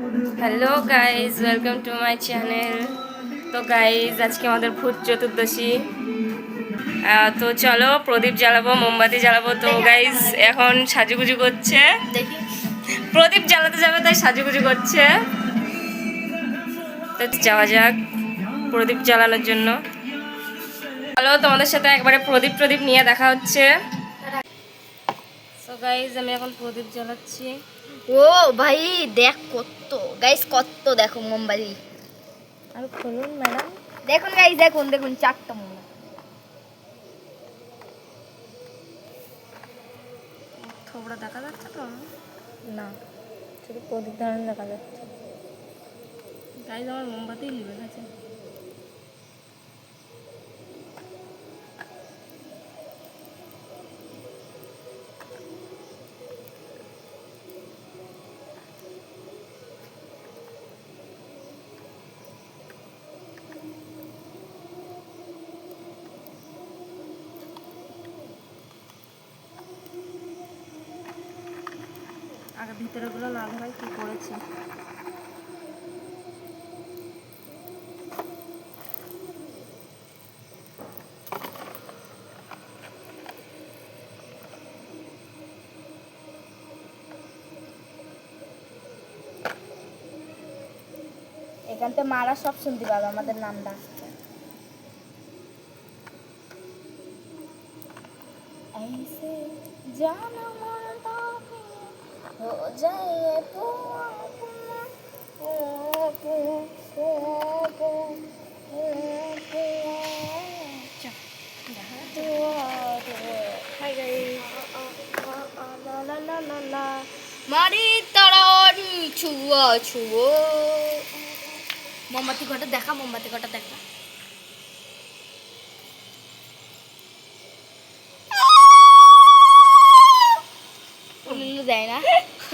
Hello guys welcome to my channel তো guys আজকে আমাদের ভূত চতুর্দশী। তো চলো প্রদীপ জ্বালাবো মোমবাতি জ্বালাবো। তো গাইজ এখন সাজুগুজু করছে। প্রদীপ জ্বালাতে যাবে তাই সাজুগুজু করছে। তো যাওয়া যাক প্রদীপ জ্বালানোর জন্য। চলো তোমাদের সাথে একবারে প্রদীপ প্রদীপ নিয়ে দেখা হচ্ছে। গাইজ আমি এখন প্রদীপ জ্বালাচ্ছি। ও ভাই দেখ কত। কত দেখো মোমবাতি। আর খুলুন ম্যাডাম। দেখুন দেখুন দেখুন চারটা মোমবাতি। থোবড়া দেখা যাচ্ছে তো? না শুধু প্রদীপ ধারণ দেখা যাচ্ছে। গাইজ আমার মোমবাতি লিবে গেছে। আগে ভিতরেগুলো না ধরাই কি করেছে এখান থেকে মারা সব শুনতে পাবে আমাদের নামটা ऐसे जाना मरता हो जाए पुआ पुआ पुआ पुआ पुआ पुआ মারি তাড়ানি ছুয়া ছুয়ো মোমবাতি কটা দেখা মোমবাতি কটা দেখা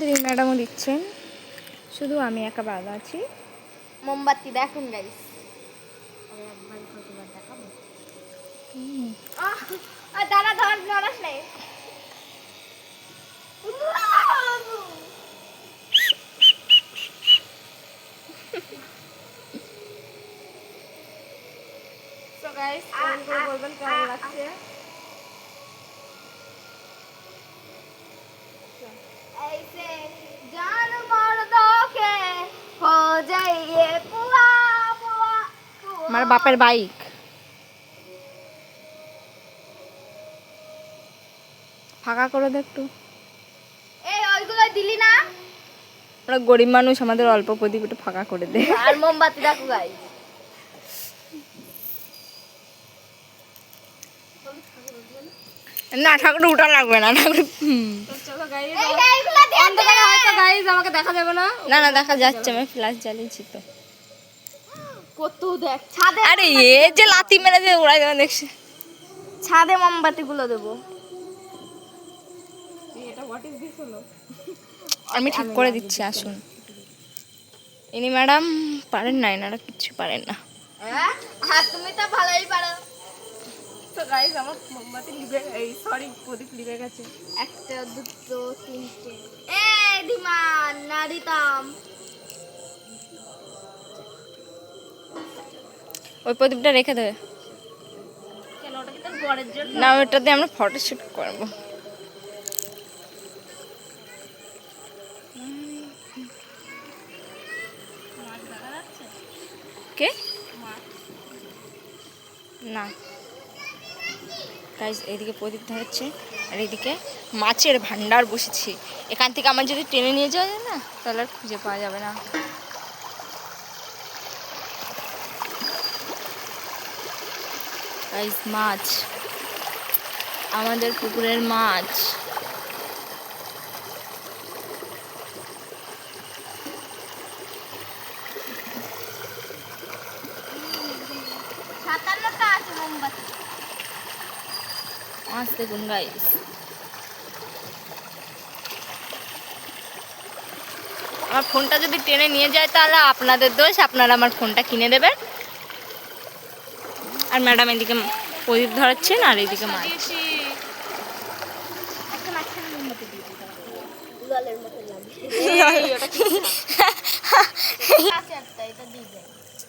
আমাদের এই ম্যাডামও দিচ্ছেন। শুধু আমি একা বাধা আছি। মোমবাতি দেখুন গাইস আমি একবার কতবার দেখাবো? আহ দাঁড়া ধর নড়াস নাই। তো গাইস করে বলবেন? কেমন লাগছে। ऐसे जान मर्दों के हो जाइए पुआ पुआ पुआ আমার বাপের বাইক ফাঁকা করে দে একটু এই ওইগুলো দিলি না আমরা গরিব মানুষ আমাদের অল্প প্রদীপ একটু ফাঁকা করে দে আর মোমবাতি দেখো গাইস না ঠাকুর উঠা লাগবে না ঠাকুর হুম। এইগুলো দিয়ে গাইজ আমাকে দেখা যাবে না? না না দেখা যাচ্ছে আমি ফ্ল্যাশ জ্বালিয়েছি তো। কত দেখ ছাদে আরে এ যে লাতি মেরে যে উড়াই যাবে দেখছি। ছাদে মোমবাতি গুলো দেবো আমি ঠিক করে দিচ্ছি আসুন। ইনি ম্যাডাম পারেন না এনারা কিচ্ছু পারেন না। হ্যাঁ? আর তুমি তো ভালোই পারো। তো গাইজ আমার মোমবাতি লিবে এই সরি প্রদীপ লিবে গেছে। একটা দুটো তিনটে। দিমান না দিতাম ওই প্রদীপটা রেখে দেবে না ওটা দিয়ে আমরা ফটো শুট করব কে? না। গাইজ এইদিকে প্রদীপ ধরাচ্ছে আর এদিকে মাছের ভান্ডার বসেছি। এখান থেকে আমার যদি ট্রেনে নিয়ে যাওয়া যায় না, তাহলে আর খুঁজে পাওয়া যাবে না। মাছ। আমাদের পুকুরের মাছ। মাছ দেখুন গাইস আমার ফোনটা যদি টেনে নিয়ে যায় তাহলে আপনাদের দোষ আপনারা আমার ফোনটা কিনে দেবেন। আর ম্যাডাম এদিকে প্রদীপ ধরাচ্ছেন আর এদিকে মাছ একটা মাঝখানে মোমবাতি। দিয়ে দিতে উড়ালের মতো লাগছে আছে একটা এটা দিয়ে দেয়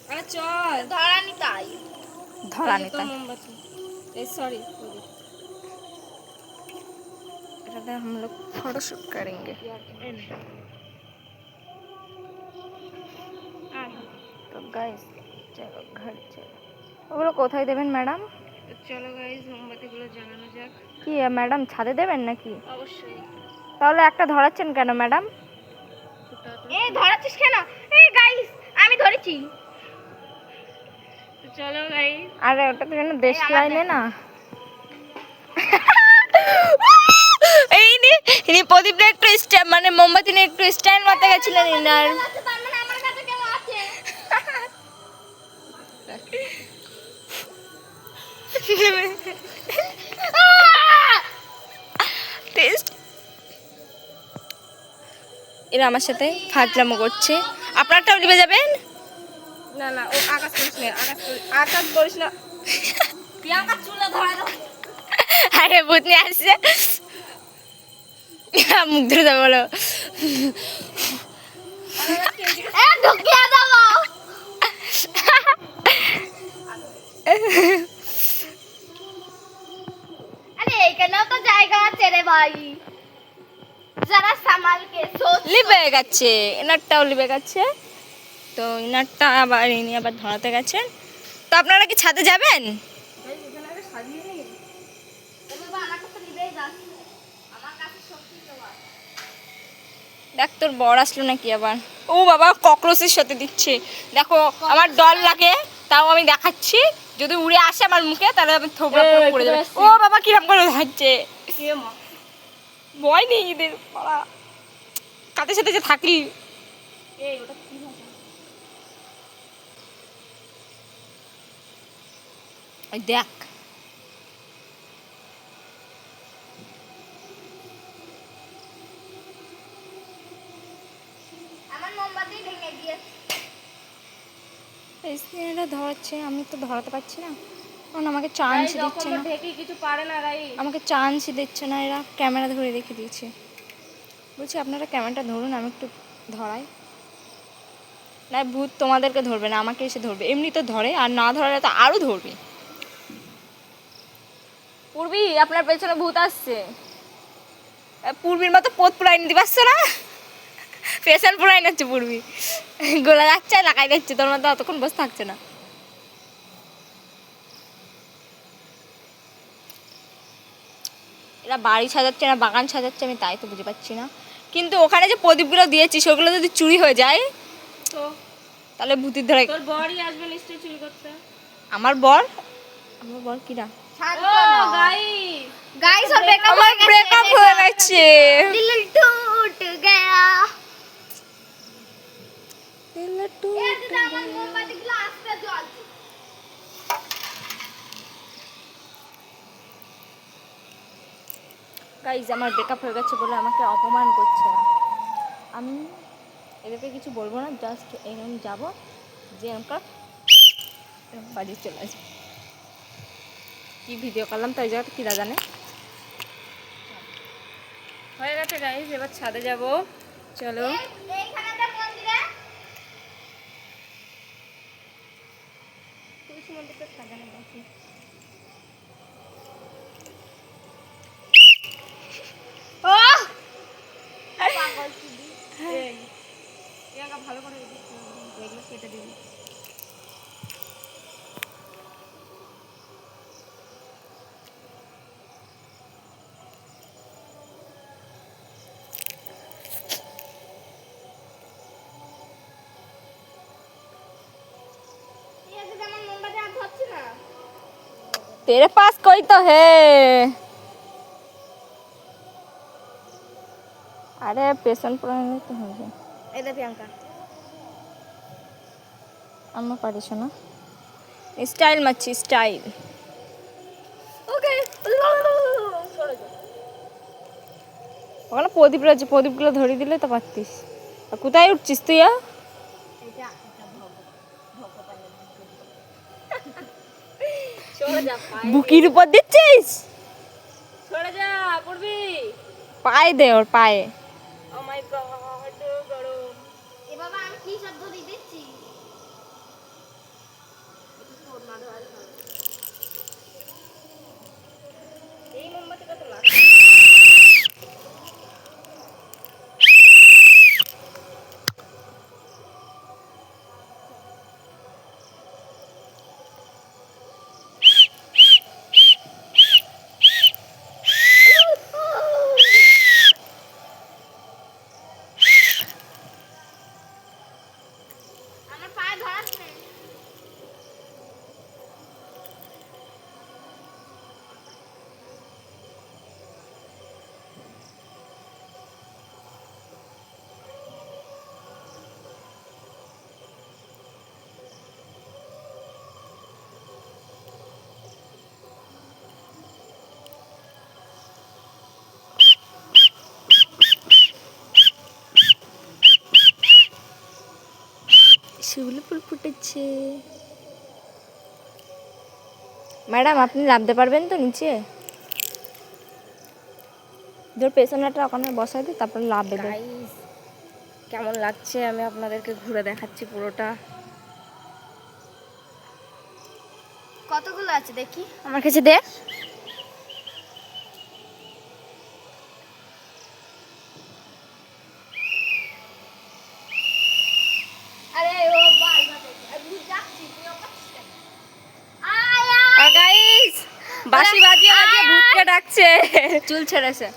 আরে চল ধরানি তাই ধরা তো নিতাম মোমবাতি এই সরি এটাতে हम लोग फोटोशूट करेंगे তো গাইস চলো ঘর চলো ওগুলো কোথায় দেবেন ম্যাডাম চলো গাইজ মোমবাতিগুলো জ্বালানো যাক কি ম্যাডাম ছাদে দেবেন নাকি অবশ্যই তাহলে একটা ধরাচ্ছেন কেন ম্যাডাম এই ধরাচ্ছিস কেন এই গাইস আমি ধরেছি তো চলো গাইজ আরে ওটা তো যেন দেশ লাইনে না এই নি ইনি প্রদীপটা একটু মানে মোমবাতি নিয়ে একটু স্ট্যান্ড মারতে গেছিলেন ইনার। এরা আমার সাথে ফাজলামো করছে। আপনারটাও লিবে যাবেন? না না ও আকাশ করিস না আকাশ আকাশ করিস না। প্রিয়াঙ্কা চুলা ধরা আরে ভূত নিয়ে আসছে। মুখ ধরে যাবে বলো। ঢুকিয়ে আরে এখানেও তো জায়গা আছে রে ভাই। যারা সামালকে সোচ লিবে গেছে। এনারটাও লিবে গেছে। তো ইনারটা আবার ইনি আবার ধরাতে গেছেন। তো আপনারা কি ছাদে যাবেন ও বাবা আমার কাছে নিবেই যাচ্ছে আমার কাছে শক্তি তো আছে দেখ তোর বর আসলো নাকি আবার? ও বাবা ককরোচের সাথে দিচ্ছে। দেখো আমার ডর লাগে তাও আমি দেখাচ্ছি। যদি উড়ে আসে আমার মুখে তাহলে আমি থোবড়া পড়ে পড়ে যাবে। ও বাবা কিরম করে যাচ্ছে ভয় নেই এদের বাবা। কাদের সাথে যে ওই দেখ আমার মোমবাতি ভেঙে দিয়েছে স্ক্রিনেটা ধরাচ্ছে আমি তো ধরাতে পারছি না। কারণ আমাকে চান্স দিচ্ছে না। কিছু পারে না আমাকে চান্সই দিচ্ছে না এরা ক্যামেরা ধরে রেখে দিয়েছে। বলছি আপনারা ক্যামেরাটা ধরুন আমি একটু ধরাই। না ভূত তোমাদেরকে ধরবে না আমাকে এসে ধরবে। এমনি তো ধরে আর না ধরালে তো আরও ধরবে। পূর্বী আপনার পেছনে ভূত আসছে। পূর্বীর মতো পোত পুরাই নিতে না? পেশেন্ট পুরাই নাচ্ছে পূর্বি গোলা যাচ্ছে লাগাই যাচ্ছে তোর মধ্যে অতক্ষণ বসে থাকছে না। এরা বাড়ি সাজাচ্ছে না বাগান সাজাচ্ছে আমি তাই তো বুঝে পাচ্ছি না। কিন্তু ওখানে যে প্রদীপগুলো দিয়েছি সেগুলো যদি চুরি হয়ে যায় তাহলে ভূতির ধরে তোর বরই আসবে নিশ্চয়ই চুরি করতে। আমার বর? আমার বর কি না? গাইস গাইস ব্রেকআপ হয়ে গেছে। দিল টুট গয়া। গাইজ আমার ব্রেকআপ হয়ে গেছে বলে আমাকে অপমান করছে না। আমি এদেরকে কিছু বলব না জাস্ট এরকম যাব। যে এরকম বাড়ি চলে আসব। কি ভিডিও করলাম তাই জায়গাটা কিরা জানে। হয়ে গেছে গাইস এবার ছাদে যাব। চলো। প্রিয়াঙ্কা ভালো করে এগুলো কেটে দিবি। तेरे पास कोई तो है আরে পেছন পুরানো তো হবে এটা প্রিয়াঙ্কা আমার পারিস না স্টাইল মারছি স্টাইল ওকে ওখানে প্রদীপ রয়েছে প্রদীপগুলো ধরিয়ে দিলে তো পারতিস আর কোথায় উঠছিস তুই আর? এটা এটা ভগ ভগবানের বুকির উপর দিচ্ছিস? সরে যা পড়বি। পায়ে দে ওর পায়ে। ও মাই গড গরম এ বাবা আমি কি শব্দ দিয়ে দিচ্ছি এই মোমবাতিটা তো লাগ আমার পায়ে ধরাস নেই শিউলি ফুল ফুটেছে। ম্যাডাম আপনি নামতে পারবেন তো নিচে? ধর পেছনেটা ওখানে বসাই দিই তারপর লাভবে কেমন লাগছে? আমি আপনাদেরকে ঘুরে দেখাচ্ছি পুরোটা। কতগুলো আছে দেখি? আমার কাছে দে আরে ও বাল বাজে আমি যাচ্ছি তুই পাচ্ছিস কেন আয়া গাইস বাঁশি বাজিয়ে বাজিয়ে চুল ছেড়েছে।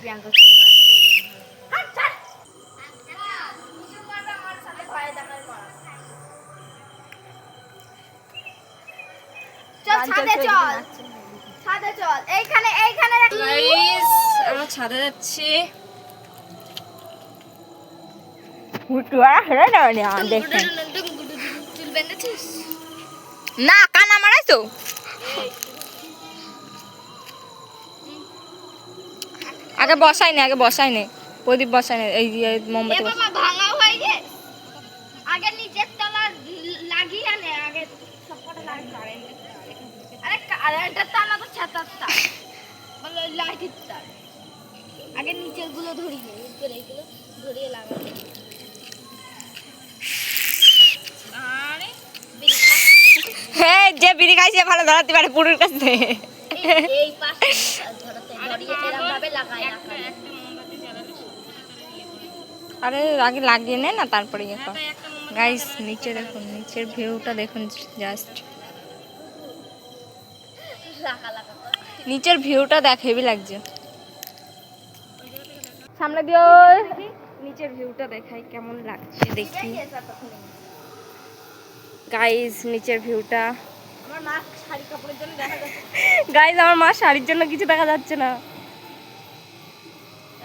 প্রিয়াঙ্কা চুল বাঁধ চুল বাঁধ। হাট ছাড়। নিচু মারটা আমার সাথে পায়ে দেখার মারা চল। ছাদে চল ছাদে চল এইখানে এইখানে আগে বসাই নে আগে বসাই নে। প্রদীপ বসাই নে এই যে মোমবাতি ভাঙা হয়ে গে আগে নিচের তলা লাগিয়ে আনে আগে সবকটা লাগিয়ে আরে কারেন্টের না তো ছাতার তার বলে লাইটের তার আগে নিচেরগুলো ধরিয়ে নে উপরে এইগুলো ধরিয়ে লাগাবে খাচ্ছি। হ্যাঁ যে বিড়ি খাইছে ভালো ধরাতে পারে পুরুর কাছে। এই পাশে। এরকম ভাবে আরে আগে লাগিয়ে নে না তারপরে ইয়ে কর। গাইস নিচে দেখুন নিচের ভিউটা দেখুন জাস্ট। নিচের ভিউটা দেখ হেভি লাগছে। সামনে দিও। নিচের ভিউটা দেখাই কেমন লাগছে দেখি। গাইস নিচের ভিউটা। আমার মা শাড়ি কাপড়ের জন্য দেখা যাচ্ছে। গাইস আমার মা শাড়ির জন্য কিছু দেখা যাচ্ছে না।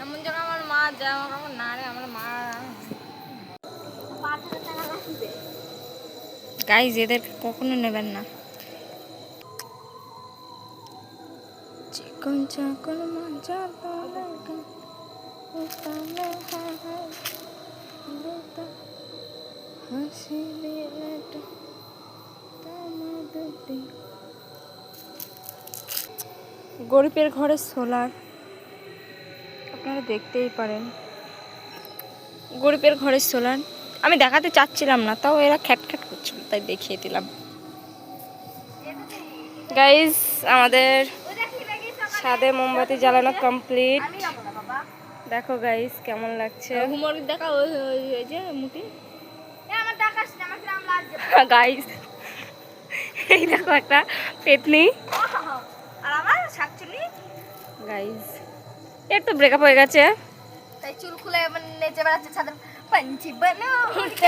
এমন জায়গা আমার মা জামা কাপড় না রে আমার মা। গাইজ এদের কখনো নেবেন না। চিকন চাকন মজা হাসি তামাদুটি গরিবের ঘরে সোলার আপনারা দেখতেই পারেন। গরিবের ঘরে সোলার আমি দেখাতে চাচ্ছিলাম না তাও এরা খ্যাট খ্যাট করছিল তাই দেখিয়ে দিলাম। গাইস আমাদের ছাদে মোমবাতি জ্বালানো কমপ্লিট দেখো গাইস কেমন লাগছে। হুমর এই দেখো একটা পেতনি। আর আমার শাকচুনি গাইজ এর তো ব্রেকআপ হয়ে গেছে। তাই চুল খুলে মানে নেচে বেড়াচ্ছে ছাদের পাঞ্চি বানো উঠতে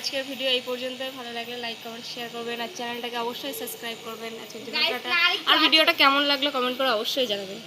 আজকের ভিডিও এই পর্যন্ত ভালো লাগলে লাইক কমেন্ট শেয়ার করবেন। আর চ্যানেলটাকে অবশ্যই সাবস্ক্রাইব করবেন। আজকের আর ভিডিওটা কেমন লাগল কমেন্ট করে অবশ্যই জানাবেন।